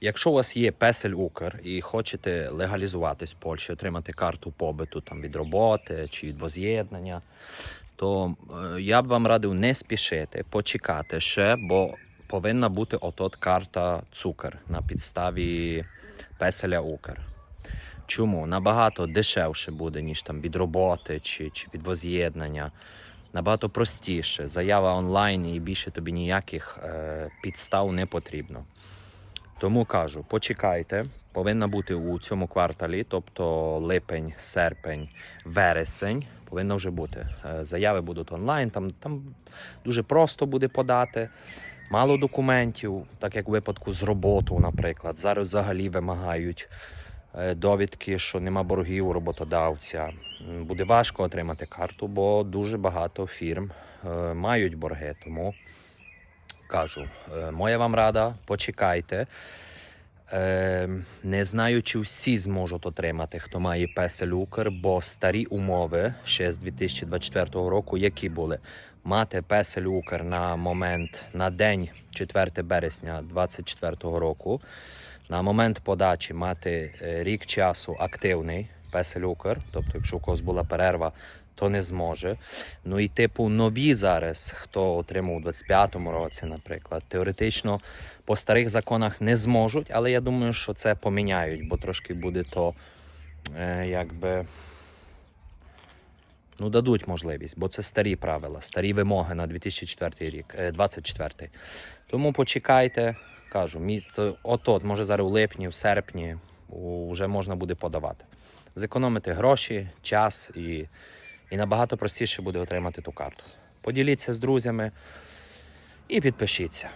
Якщо у вас є песель Укр і хочете легалізуватись в Польщі, отримати карту побиту там, від роботи чи від воз'єднання, то е, я б вам радив не спішити, почекати ще, бо повинна бути отот карта цукер на підставі песеля Укр. Чому? Набагато дешевше буде, ніж там від роботи чи, чи від воз'єднання. Набагато простіше. Заява онлайн і більше тобі ніяких е, підстав не потрібно. Тому кажу, почекайте, повинна бути у цьому кварталі, тобто липень, серпень, вересень, повинна вже бути. Е, Заяви будуть онлайн, там, там дуже просто буде подати. Мало документів, так як у випадку з роботою, наприклад. Зараз взагалі вимагають е, довідки, що нема боргів у роботодавця. Буде важко отримати карту, бо дуже багато фірм е, мають борги. Тому кажу, е, моя вам рада, почекайте. Е, не знаю, чи всі зможуть отримати, хто має песель Укр, бо старі умови ще з 2024 року, які були мати песель Укр на момент на день 4 березня 2024 року. На момент подачі мати е, рік часу активний песель Укр, тобто, якщо у когось була перерва, то не зможе. Ну і типу нові зараз, хто отримав у 25-му році, наприклад, теоретично по старих законах не зможуть, але я думаю, що це поміняють, бо трошки буде то е, якби. Ну, дадуть можливість, бо це старі правила, старі вимоги на 2004 рік, е, 24. Тому почекайте, кажу, місце от-от, може зараз у липні, в серпні вже можна буде подавати. Зекономити гроші, час і, і набагато простіше буде отримати ту карту. Поділіться з друзями і підпишіться.